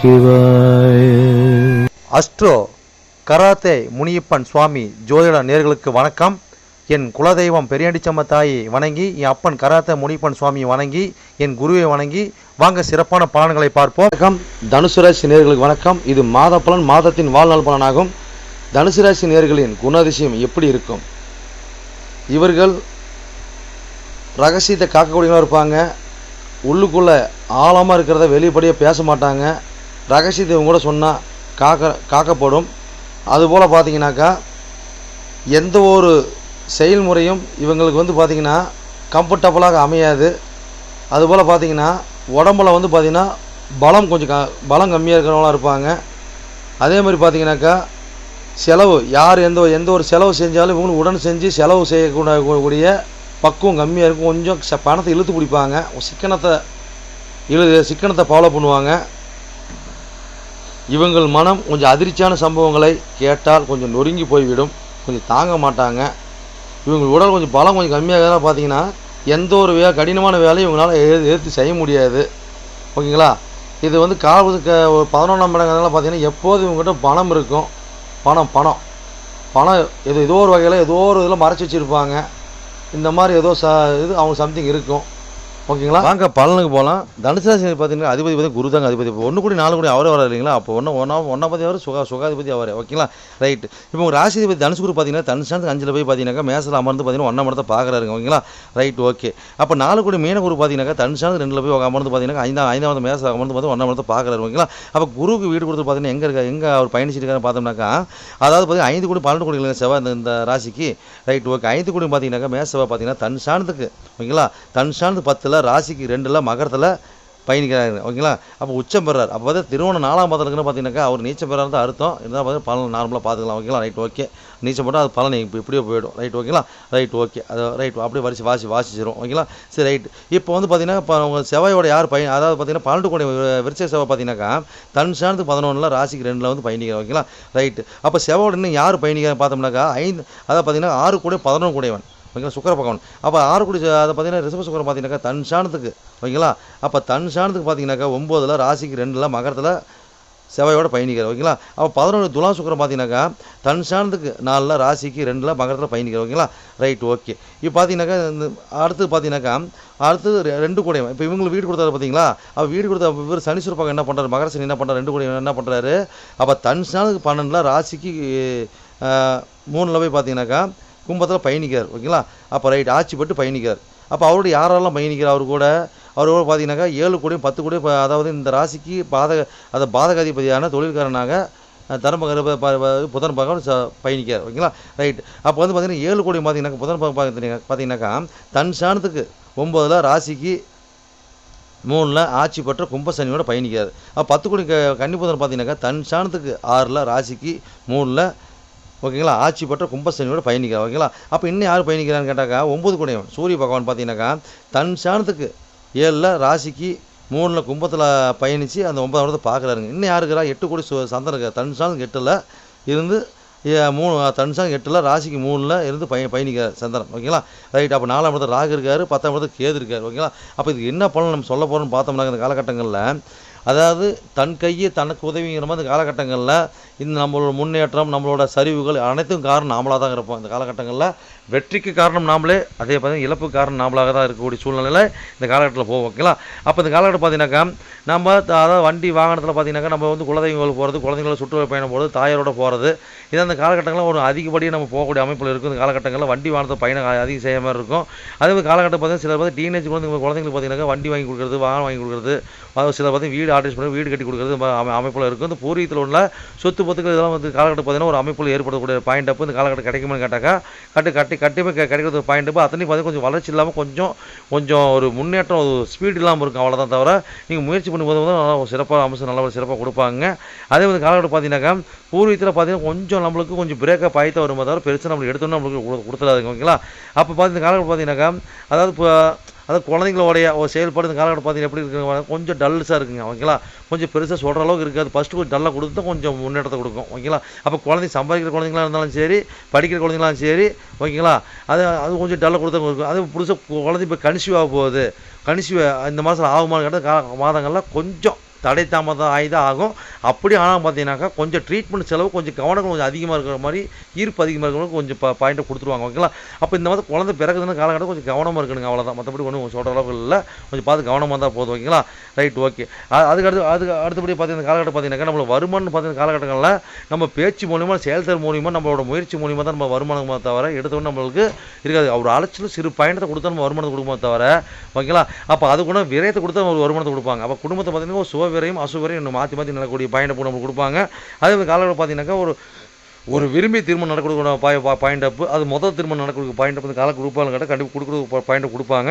சிவாய. Astro karate Muniyappan சுவாமி ஜோதிட நேர்களுக்கு வணக்கம். என் குலதெய்வம் பெரியாண்டிச்சம்ம தாயை வணங்கி என் அப்பன் கராத்தே முனியப்பன் சுவாமியை வணங்கி என் குருவை வணங்கி வாங்க சிறப்பான பலன்களை பார்ப்போம். வணக்கம். தனுசு ராசி நேர்களுக்கு வணக்கம். இது மாத பலன் மாதத்தின் வாழ்நாள் பலனாகும். தனுசு ராசி நேர்களின் குணாதிசயம் எப்படி இருக்கும்? இவர்கள் ரகசியத்தை காக்கக்கூடியவங்க இருப்பாங்க. உள்ளுக்குள்ளே ஆழமாக இருக்கிறத வெளிப்படையாக பேச மாட்டாங்க. ரகசியத்தை இவங்க கூட சொன்னால் காக்க காக்கப்படும். அதுபோல் பார்த்தீங்கன்னாக்கா எந்த ஒரு செயல்முறையும் இவங்களுக்கு வந்து பார்த்திங்கன்னா கம்ஃபர்டபுளாக அமையாது. அதுபோல் பார்த்தீங்கன்னா உடம்புல வந்து பார்த்திங்கன்னா பலம் கொஞ்சம் க பலம் கம்மியாக இருக்கிறவங்களாம் இருப்பாங்க. அதே மாதிரி பார்த்தீங்கன்னாக்கா செலவு யார் எந்த எந்த ஒரு செலவு செஞ்சாலும் இவங்களும் உடன் செஞ்சு செலவு செய்யக்கூடிய பக்குவம் கம்மியாக இருக்கும். கொஞ்சம் ச- பணத்தை இழுத்து பிடிப்பாங்க. சிக்கனத்தை இழு சிக்கனத்தை ஃபாலோ பண்ணுவாங்க. இவங்கள் மனம் கொஞ்சம் அதிர்ச்சியான சம்பவங்களை கேட்டால் கொஞ்சம் நொறுங்கி போய்விடும். கொஞ்சம் தாங்க மாட்டாங்க. இவங்க உடல் கொஞ்சம் பலம் கொஞ்சம் கம்மியாக பார்த்தீங்கன்னா எந்த ஒரு வே கடினமான வேலையும் இவங்களால எதிர்த்து செய்ய முடியாது. ஓகேங்களா? இது வந்து காலத்துக்கு ஒரு பதினொன்றாம் இடங்கிறதுனால பார்த்தீங்கன்னா எப்போதும் இவங்ககிட்ட பணம் இருக்கும். பணம் பணம். பணம் ஏதோ ஏதோ ஒரு வகையில் ஏதோ ஒரு இதில் மறைச்சி வச்சுருப்பாங்க. இந்த மாதிரி ஏதோ ச இது அவங்க சம்திங் இருக்கும். ஓகேங்களா? வாங்க பலனுக்கு போகலாம் தனுசு ராசி பார்த்தீங்கன்னா அதிபதி பற்றி குரு தாங்க அதிபதி. ஒன்று கூடி நாலு கூடி அவரே வர இல்லைங்களா? அப்போ ஒன்று ஒன்றா ஒன்றாம் அவர் சுகா சுகாதிபதி அவரே. ஓகேங்களா? ரைட் இப்போ உங்கள் ராசி அதிபதி தனுசு குரு பார்த்தீங்கன்னா தனுசாந்து அஞ்சில் போய் பார்த்தீங்கன்னாக்கா மேசில் அமர்ந்து பார்த்தீங்கன்னா ஒன்றாம் இடத்தை பார்க்குறாருங்க. ஓகேங்களா? Right okay. அப்போ நாலு கூடி மீன குரு பார்த்தீங்கன்னாக்கா தனுசாந்து ரெண்டில் போய் அமர்ந்து பார்த்தீங்கன்னா ஐந்தாம் ஐந்தாவது மேசில் அமர்ந்து பார்த்து ஒன்றாம் இடத்தை பார்க்குறாரு. ஓகேங்களா? அப்போ குருவுக்கு வீடு கொடுத்து பார்த்தீங்கன்னா எங்கே இருக்கா எங்கே அவர் பயணிச்சிருக்காரு பார்த்தோம்னாக்கா அதாவது பார்த்தீங்கன்னா ஐந்து கூட பன்னெண்டு கோடி இல்லைங்க செவ்வாய் இந்த ராசிக்கு. Right okay. ஐந்து கோடி பார்த்தீங்கன்னாக்கா மேசவை பார்த்தீங்கன்னா தன் சாணத்துக்கு ஓகேங்களா? தன் சாணத்து பத்தில் ராசிக்கு ரெண்டில் மகரத்தில் பயணிக்கிறாரு. ஓகேங்களா? அப்போ உச்சம் பெறார். அப்போ வந்து திருவண்ணம் நாலாம் பாதத்துக்குன்னு பார்த்தீங்கன்னாக்கா அவர் நீச்சம் பெறாரு தான் அர்த்தம். இருந்தால் பார்த்தீங்கன்னா பலன் நார்மலாக பார்த்துக்கலாம் ஓகேங்களா? ரைட் ஓகே நீச்சம் போட்டால் அது பலன் இப்போ இப்படியே போயிடும். ரைட் ஓகேங்களா? ரைட் ஓகே அது ரைட் அப்படியே வரிசை வாசி வாசிச்சிடும் ஓகேங்களா? சரி ரைட் இப்போ வந்து பார்த்தீங்கன்னா இப்போ உங்கள் செவ்வாயோட யார் பயணி அதாவது பார்த்தீங்கன்னா பன்னெண்டு கோடி விருச்ச செவ்வாய் பார்த்தீங்கன்னாக்கா தன் சாணத்துக்கு பதினொன்றில் ராசிக்கு ரெண்டில் வந்து பயணிக்கிறேன் ஓகேங்களா? ரைட்டு அப்போ செவ்வாயோட இன்னும் யார் பயணிக்கிறேன் பார்த்தோம்னாக்கா ஐந்து அதாவது பார்த்தீங்கன்னா ஆறு கூட பதினொன்று கூடையவன். ஓகேங்களா? சுக்கர பகவான். அப்போ ஆறுக்குடி அதை பார்த்தீங்கன்னா ரிஷப சுக்கரம் பார்த்தீங்கன்னாக்கா தன் சாணத்துக்கு ஓகேங்களா? அப்போ தன் சாணத்துக்கு பார்த்தீங்கன்னாக்கா ஒம்போதில் ராசிக்கு ரெண்டில் மகரத்தில் செவ்வாயோட பயணிக்கிறார் ஓகேங்களா? அப்போ பதினொன்று துலா சுக்கரம் பார்த்தீங்கன்னாக்கா தன் சாணத்துக்கு நாலில் ராசிக்கு ரெண்டில் மகரத்தில் பயணிக்கிறார் ஓகேங்களா? Right okay. இப்போ பார்த்தீங்கன்னாக்கா இந்த அடுத்தது பார்த்தீங்கன்னாக்கா அடுத்தது ரெ- ரெண்டு கூடையும் இப்போ இவங்களுக்கு வீடு கொடுத்தாரு பார்த்தீங்களா அப்போ வீடு கொடுத்த இவர் சனி சுரப்பாக என்ன பண்ணுறாரு மகர சனி என்ன பண்ணுறாரு ரெண்டு கூடையும் என்ன பண்ணுறாரு அப்போ தன் சாணத்துக்கு பன்னெண்டில் ராசிக்கு மூணில் போய் பார்த்தீங்கன்னாக்கா கும்பத்தில் பயணிக்கிறார் ஓகேங்களா? அப்போ ரைட் ஆட்சி பட்டு பயணிக்கிறார். அப்போ அவரோட யாரெல்லாம் பயணிக்கிறார்? அவர் கூட அவர் கூட பார்த்தீங்கன்னாக்கா ஏழு கோடியும் பத்து கோடியும் அதாவது இந்த ராசிக்கு பாதக அதை பாதகாதிபதியான தொழில்காரனாக அஹ், தர்ம புதன் பகவான் ச- பயணிக்கிறார் ஓகேங்களா? ரைட் அப்போ வந்து பார்த்தீங்கன்னா ஏழு கோடி பார்த்தீங்கன்னாக்கா புதன் பகவான் பார்த்தீங்கன்னா பார்த்தீங்கன்னாக்கா தன் சாணத்துக்கு ஒம்போதில் ராசிக்கு மூணில் ஆட்சி பெற்ற கும்பசனியோட பயணிக்கிறார். அப்போ பத்து கோடி க கன்னிபுதன் பார்த்தீங்கன்னாக்கா தன் சாணத்துக்கு ஆறில் ராசிக்கு மூணில் ஓகேங்களா? ஆட்சி பெற்ற கும்பசனியோட பயணிக்கிறார் ஓகேங்களா? அப்போ இன்னும் யார் பயணிக்கிறான்னு கேட்டாக்கா ஒம்பது குடையவன் சூரிய பகவான் பார்த்தீங்கன்னாக்கா தன் சாணத்துக்கு ஏழில் ராசிக்கு மூணில் கும்பத்தில் பயணித்து அந்த ஒன்பதாம் இடத்தை பார்க்குறாருங்க இன்னும் யாருக்கிறா எட்டு கோடி சு- சந்திரன் இருக்கார். தன் சாணம் எட்டில் இருந்து மூணு தன் சாணம் எட்டில் ராசிக்கு மூணில் இருந்து பய பயணிக்கிறார் சந்திரன் ஓகேங்களா? ரைட் அப்போ நாலாம் இடத்துல ராகு இருக்காரு பத்தாம் இடத்துல கேது இருக்காரு ஓகேங்களா? அப்போ இதுக்கு என்ன பலன் நம்ம சொல்ல போகிறோம்னு பார்த்தோம்னாங்க இந்த காலகட்டங்களில் அதாவது தன் கையே தனக்கு உதவிங்கிற மாதிரி இந்த காலகட்டங்களில் இந்த நம்மளோட முன்னேற்றம் நம்மளோட சரிவுகள் அனைத்தும் காரணம் நாமளாக தான் இருப்போம். இந்த காலகட்டங்களில் வெற்றிக்கு காரணம் நாமளே அதே பார்த்தீங்கன்னா இழப்புக்கு காரணம் நாமளாக தான் இருக்கக்கூடிய சூழ்நிலையில் இந்த காலகட்டத்தில் போவோம் ஓகேங்களா? அப்போ இந்த காலகட்டம் பார்த்தீங்கன்னாக்கா நம்ம அதாவது வண்டி வாகனத்தில் பார்த்தீங்கன்னாக்கா நம்ம வந்து குலதெய்வங்கள் போகிறது குழந்தைங்களோட சுற்றுலா பயணம் போகிறது தாயாரோட போகிறது இது அந்த காலகட்டங்களில் ஒரு அதிகப்படியாக நம்ம போகக்கூடிய அமைப்பில் இருக்கும். இந்த காலகட்டங்களில் வண்டி வாகனத்தை பயணம் அதிகம் செய்ய மாதிரி இருக்கும். அதே மாதிரி காலகட்டம் பார்த்தீங்கன்னா சிலர் பார்த்து டீனேஜ் குழந்தைங்க குழந்தைங்களுக்கு பார்த்தீங்கன்னாக்கா வண்டி வாங்கி கொடுக்குறது வாகனம் வாங்கி கொடுக்குறது சில சிலர் பார்த்து வீடு ஆர்டர்ஸ் பண்ணி வீடு கட்டி கொடுக்குறது அமைப்பில் இருக்கும். இந்த பூர்வீகத்தில் உள்ள சொத்து பத்துக்கள் இதெல்லாம் வந்து காலகட்டம் பார்த்தீங்கன்னா ஒரு அமைப்பில் ஏற்படக்கூடிய பாயிண்ட் அப்போ இந்த காலகட்டம் கிடைக்குமான்னு கேட்டாக்கா கட்டு கட்டி கட்டிமே கெ- கிடைக்கிறது பாயிண்ட் அப்போ அத்தனையும் பார்த்தீங்கன்னா கொஞ்சம் வளர்ச்சி இல்லாமல் கொஞ்சம் கொஞ்சம் ஒரு முன்னேற்றம் ஒரு ஸ்பீட் இல்லாமல் இருக்கும் அவ்வளோதான் தவிர நீங்கள் முயற்சி பண்ணும்போது வந்து நல்லா சிறப்பாக அம்சம் நல்ல சிறப்பாக கொடுப்பாங்க. அதே வந்து காலகட்டம் பார்த்தீங்கன்னாக்கா பூர்வீகத்தில் பார்த்தீங்கன்னா கொஞ்சம் நம்மளுக்கு கொஞ்சம் பிரேக்கப் ஆகிட்டு வரும்போது தவிர பெருசாக நம்மளுக்கு எடுத்தோன்னே நம்மளுக்கு கொடுத்துடாதுங்க ஓகேங்களா அப்போ பார்த்து இந்த காலகட்டம் பார்த்தீங்கன்னாக்கா அதாவது இப்போ அதாவது குழந்தைங்களோடைய ஒரு செயல்பாடு இந்த காலகட்டம் பார்த்தீங்கன்னா எப்படி இருக்குங்க? கொஞ்சம் டல்ஸாக இருக்குங்க ஓகேங்களா? கொஞ்சம் பெருசாக சொல்கிற அளவுக்கு இருக்காது. ஃபஸ்ட்டு கொஞ்சம் டல்லாக கொடுத்து கொஞ்சம் முன்னேற்றத்தை கொடுக்கும் ஓகேங்களா? அப்போ குழந்தை சம்பாதிக்கிற குழந்தைங்களா இருந்தாலும் சரி படிக்கிற குழந்தைங்களாலும் சரி ஓகேங்களா? அது அது கொஞ்சம் டல்லாக கொடுத்தா இருக்கும் அது புதுசாக குழந்தை இப்போ கன்சீவ் ஆக போகுது. கன்சீவ் இந்த மாதம் ஆகுமான்னு கேட்டால் மாதங்கள்லாம் கொஞ்சம் தடை தாமதம் ஆகி தான் ஆகும். அப்படி ஆனால் பார்த்தீங்கன்னாக்கா கொஞ்சம் ட்ரீட்மெண்ட் செலவு கொஞ்சம் கவனம் கொஞ்சம் அதிகமாக இருக்கிற மாதிரி ஈர்ப்பு அதிகமாக இருக்கிறவங்க கொஞ்சம் பாயிண்ட்டை கொடுத்துருவாங்க ஓகேங்களா அப்போ இந்த மாதிரி குழந்தை பிறகுதுன்னு காலகட்டம் கொஞ்சம் கவனமாக இருக்கணுங்க அவ்வளோதான் மற்றபடி ஒன்றும் சொல்கிற அளவுக்கு இல்லை. கொஞ்சம் பார்த்து கவனமாக இருந்தால் போதும் ஓகேங்களா ரைட் ஓகே அதுக்கு அடுத்து அதுக்கு அடுத்தபடி பார்த்தீங்கன்னா காலகட்டம் பார்த்தீங்கன்னாக்கா நம்மளோட வருமானம் பார்த்தீங்கன்னா காலகட்டங்களில் நம்ம பேச்சு மூலிமா செயல்தல் மூலிமா நம்மளோட முயற்சி மூலிமா தான் நம்ம வருமானமே தவிர எடுத்தோடனே நம்மளுக்கு இருக்காது. அவர் அலைச்சல் சிறு பயணத்தை கொடுத்தா நம்ம வருமானத்தை கொடுக்குமோ தவிர ஓகேங்களா அப்போ அது கூட விரயத்தை கொடுத்தா ஒரு வருமானத்தை கொடுப்பாங்க. அப்போ குடும்பத்தை பார்த்தீங்கன்னா ஒரு சுப அசுவரையும் இன்னும் மாற்றி மாற்றி நடக்கக்கூடிய பயணத்தை நம்மளுக்கு கொடுப்பாங்க. அதே மாதிரி காலகட்டம் பார்த்தீங்கன்னாக்கா ஒரு ஒரு விரும்பி திருமணம் நடக்கக்கூடிய பாய் பாயிண்ட் அப்பு அது முதல் திருமணம் நடக்கக்கூடிய பாயிண்ட் அப் கால குரூப்பாலும் கேட்டால் கண்டிப்பாக கொடுக்குற பாயிண்ட் கொடுப்பாங்க.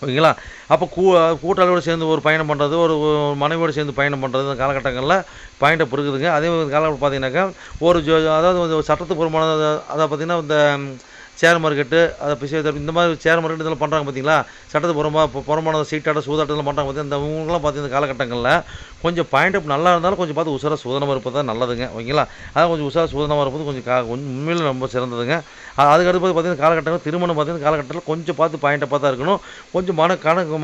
ஓகேங்களா? அப்போ கூ கூட்டாளியோடு சேர்ந்து ஒரு பயணம் பண்ணுறது ஒரு ஒரு மனைவியோடு சேர்ந்து பயணம் பண்ணுறது இந்த காலகட்டங்களில் பாயிண்ட்டை இருக்குதுங்க. அதே மாதிரி காலகட்டம் பார்த்தீங்கன்னாக்கா ஒரு ஜோ அதாவது சட்டத்துப்பூர்வமான அதை பார்த்தீங்கன்னா இந்த ஷேர் மார்க்கெட்டு அதை பிசியோதெரபி இந்த மாதிரி ஷேர் மார்க்கெட் இதெல்லாம் பண்ணுறாங்க பார்த்தீங்களா சட்டத்துக்கு புறமா புறமான சீட்டாட்ட சூதாட்டம்லாம் பண்ணுறாங்க பார்த்தீங்கன்னா இந்த இவங்களாம் பார்த்தீங்கன்னா காலகட்டங்களில் கொஞ்சம் பாயிண்ட் அப் நல்லா இருந்தாலும் கொஞ்சம் பார்த்து உசாராக சூதனமாக இருப்பது தான் நல்லதுங்க ஓகேங்களா? அதான் கொஞ்சம் உசாராக சூதனமாக இருப்பது கொஞ்சம் கா கொஞ்சம் உண்மையில ரொம்ப சிறந்ததுங்க. அதுக்கடுத்து அதுக்கு அடுத்து பார்த்தீங்கன்னா காலகட்டங்கள் திருமணம் பார்த்தீங்கன்னா காலகட்டத்தில் கொஞ்சம் பார்த்து பாயிண்ட்டை பார்த்தா இருக்கணும். கொஞ்சம் மன கணக்கு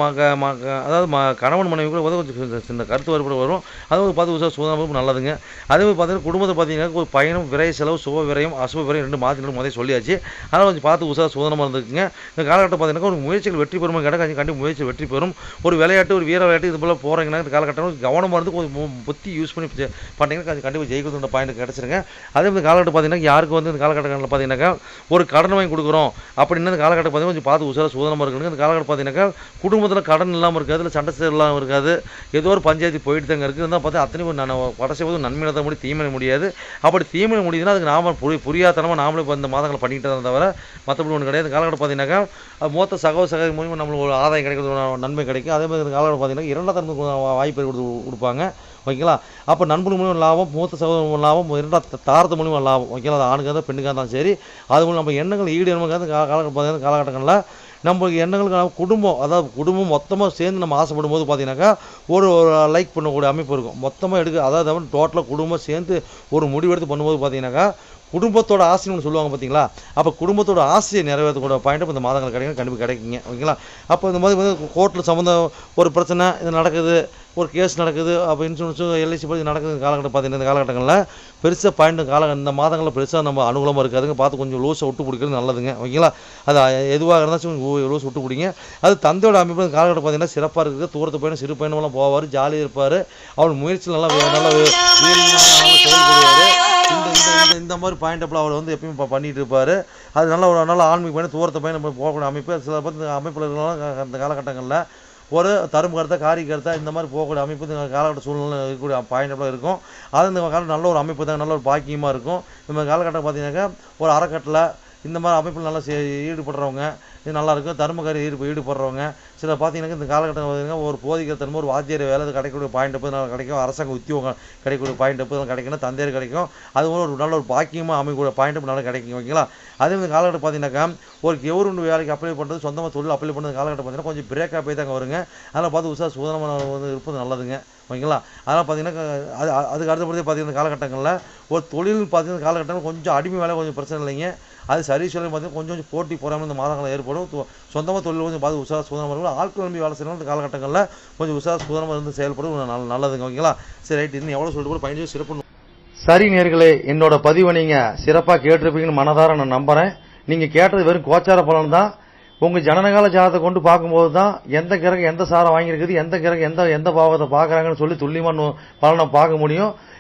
அதாவது ம கணவன் மனைவி கூட வந்து கொஞ்சம் சின்ன- கருத்து வேறுபாடு வரும். அதை வந்து பார்த்து உசாராக சுதனமாக நல்லதுங்க. அதே மாதிரி பார்த்தீங்கன்னா குடும்பத்தை பார்த்தீங்கன்னா ஒரு பயணம் விரை செலவு சுப விரயம் அசுப விரயம் ரெண்டு மாற்றி முதல்ல சொல்லியாச்சு. அதனால் கொஞ்சம் பார்த்து உஷா சுதந்திரமாக இருந்துக்குங்க இந்த காலகட்டம் பார்த்தீங்கன்னா ஒரு முயற்சிகள் வெற்றி பெறும் கேட்டால் கண்டிப்பாக முயற்சி வெற்றி பெறும். ஒரு விளையாட்டு ஒரு வீர விளையாட்டு இது போல் போகிறீங்கன்னா இந்த காலகட்டம் கவனமாக இருந்து கொஞ்சம் புத்தி யூஸ் பண்ணி பண்ணிங்கன்னா பண்ணீங்கன்னா கொஞ்சம் கண்டிப்பாக ஜெயிக்கிறதுன்ற பாயிண்ட் கிடச்சிருங்க. அதே மாதிரி காலகட்டம் பார்த்தீங்கன்னா யாருக்கு வந்து இந்த காலகட்டங்களில் பார்த்தீங்கன்னாக்கா ஒரு கடன் வாங்கி கொடுக்குறோம் அப்படின்னு இந்த காலகட்டம் பார்த்தீங்கன்னா கொஞ்சம் பார்த்து உசார சுதந்திரமாக இருக்கணும் இந்த காலகட்டம் பார்த்தீங்கன்னாக்கா குடும்பத்தில் கடன் இல்லாமல் இருக்காது இல்லை சண்டை சேர் இல்லாமல் இருக்காது. ஏதோ ஒரு பஞ்சாயத்து போயிட்டு தாங்க இருக்குது இருந்தால் பார்த்தா அத்தனை நான் கடைசி போது நன்மையில தான் முடியும் தீமையில முடியாது. அப்படி தீமை முடியுதுன்னா அதுக்கு நாம புரி புரியாதனமாக நாமளே இப்போ இந்த மாதங்களை பண்ணிக்கிட்டு தான் தவிர மற்றபடி ஒன்று கிடையாது. காலகட்டம் பார்த்தீங்கன்னாக்கா அது மூத்த சகோ சகோதரி மூலியமாக நம்மளுக்கு ஒரு ஆதாயம் கிடைக்கிறது ஒரு நன்மை கிடைக்கும். அதே மாதிரி காலகட்டம் பார்த்தீங்கன்னா இரண்டாம் தரத்துக்கு வாய்ப்பு கொடுத்து கொடுப்பாங்க. ஓகேங்களா? அப்போ நண்பன் மூலியம் லாபம் மூத்த சகோதரன் லாபம் இரண்டாம் தாரத்து மூலியமாக லாபம். ஓகேங்களா? அது ஆணுக்காக இருந்தால் பெண்ணுக்காக தான் சரி. அது மூலம் நம்ம எண்ணங்கள் ஈடு எண்ணங்கள் காலகட்டம் பார்த்தீங்கன்னா காலகட்டங்களில் நம்ம எண்ணங்களுக்கு குடும்பம் அதாவது குடும்பம் மொத்தமாக சேர்ந்து நம்ம ஆசைப்படும் போது பார்த்தீங்கன்னாக்கா ஒரு ஒரு லைக் பண்ணக்கூடிய அமைப்பு இருக்கும். மொத்தமாக எடுக்க அதாவது டோட்டலாக குடும்பம் சேர்ந்து ஒரு முடிவெடுத்து பண்ணும்போது பார்த்தீங்கன்னாக்கா குடும்பத்தோட ஆசைன்னு ஒன்று சொல்லுவாங்க பார்த்தீங்களா அப்போ குடும்பத்தோட ஆசையை நிறைவேற்றக்கூட பாயிண்ட் இந்த மாதங்கள் கிடைக்கும் கண்டிப்பாக கிடைக்குங்க. ஓகேங்களா? அப்போ இந்த மாதிரி வந்து கோர்ட்டில் சம்மந்தம் ஒரு பிரச்சனை இது நடக்குது ஒரு கேஸ் நடக்குது அப்போ இன்சூரன்ஸு எல்ஐசி பற்றி நடக்குது காலகட்டம் பார்த்தீங்கன்னா இந்த காலகட்டங்களில் பெருசாக பாயிண்ட் கால இந்த மாதங்களில் பெருசாக நம்ம அனுகூலமாக இருக்காதுங்க பார்த்து கொஞ்சம் லூஸை விட்டு பிடிக்கிறது நல்லதுங்க. ஓகேங்களா? அது எதுவாக இருந்தாச்சும் லூஸ் விட்டு பிடிங்க அது தந்தையோட அமைப்பு இந்த காலகட்டம் பார்த்தீங்கன்னா சிறப்பாக இருக்குது. தூரத்து பயணம் சிறு பயணமெல்லாம் போவார் ஜாலியாக இருப்பார். அவர் முயற்சி நல்லா நல்லா மாதிரி பாயிண்டபிள் அவர் வந்து எப்பயும் ப- பண்ணிட்டு இருப்பார் அது நல்ல ஒரு நல்ல ஆன்மீக பயணம் தூரத்தை பயணம் போகக்கூடிய அமைப்பு. சில பேர் அமைப்பில் இருந்தாலும் அந்த காலகட்டங்களில் ஒரு தரும்பு கருத்தா காரி கருத்தா இந்த மாதிரி போகக்கூடிய அமைப்பு இந்த காலகட்ட சூழ்நிலை இருக்கக்கூடிய பாயிண்டபிளாக இருக்கும். அது இந்த காலம் நல்ல ஒரு அமைப்பு தான் நல்ல ஒரு பாக்கியமாக இருக்கும். இந்த காலகட்டம் பார்த்தீங்கன்னாக்கா ஒரு அறக்கட்டளை இந்த மாதிரி அமைப்பில் நல்லா ஈடுபடுறவங்க இது நல்லாயிருக்கும். தர்மகாரி ஈடுப ஈடுபடுறவங்க. சில பார்த்தீங்கன்னா இந்த காலகட்டம் பார்த்தீங்கன்னா ஒரு போதிக்கிற தன்மை ஒரு வாத்தியார் வேலை அது கிடைக்கக்கூடிய பாயிண்ட் அப்போ நல்லா கிடைக்கும். அரசாங்க உத்தியோகம் கிடைக்கக்கூடிய பாயிண்ட் அப்போ கிடைக்கணும் தந்தையர் கிடைக்கும். அது போல ஒரு நல்ல ஒரு பாக்கியமாக அமைக்கக்கூடிய பாயிண்ட் அப்போ நல்லா கிடைக்கும் ஓகேங்களா? அதே மாதிரி காலகட்டம் பார்த்தீங்கன்னாக்கா ஒரு கவர்மெண்ட் வேலைக்கு அப்ளை பண்ணுறது சொந்தமாக தொழில் அப்ளை பண்ணுறது காலகட்டம் பார்த்தீங்கன்னா கொஞ்சம் பிரேக்காக போய் தாங்க வருங்க அதெல்லாம் பார்த்து உஷா சுதந்திரமான வந்து இருப்பது நல்லதுங்க ஓகேங்களா? அதனால் பார்த்தீங்கன்னா அது அதுக்கு அதுக்கு அடுத்தபடி பார்த்தீங்கன்னா காலகட்டங்களில் ஒரு தொழில் பார்த்தீங்கன்னா காலகட்டங்கள் கொஞ்சம் அடிமை வேலை கொஞ்சம் பிரச்சனை இல்லைங்க. அது சரி சொல்லி பார்த்தீங்கன்னா கொஞ்சம் கொஞ்சம் போட்டி போகாமல் இந்த மாதங்கள் ஏற்படும் தொ- சொந்தமாக தொழில் கொஞ்சம் பார்த்து உஷார சுதந்திரமாக இருக்கும் ஆட்கள் நம்பி வேலை செய்யணும் இந்த காலகட்டங்களில் கொஞ்சம் உஷார சுதந்திரமாக இருந்து செயல்படும் நல்ல நல்லதுங்க. ஓகேங்களா? சரி ரைட். இன்னும் எவ்வளோ சொல்லிட்டு கூட பயணிச்சு சிறப்பு சரி நேர்களே என்னோட பதிவை நீங்கள் சிறப்பாக கேட்டிருப்பீங்கன்னு மனதார நான் நம்புகிறேன் நீங்கள் கேட்டது வெறும் கோச்சார பலன் தான். உங்கள் ஜனனகால ஜாதத்தை கொண்டு பார்க்கும்போது தான் எந்த கிரகம் எந்த சாரம் வாங்கியிருக்குது எந்த கிரகம் எந்த எந்த பாவத்தை பார்க்குறாங்கன்னு சொல்லி துல்லியமான பலனை பார்க்க முடியும்.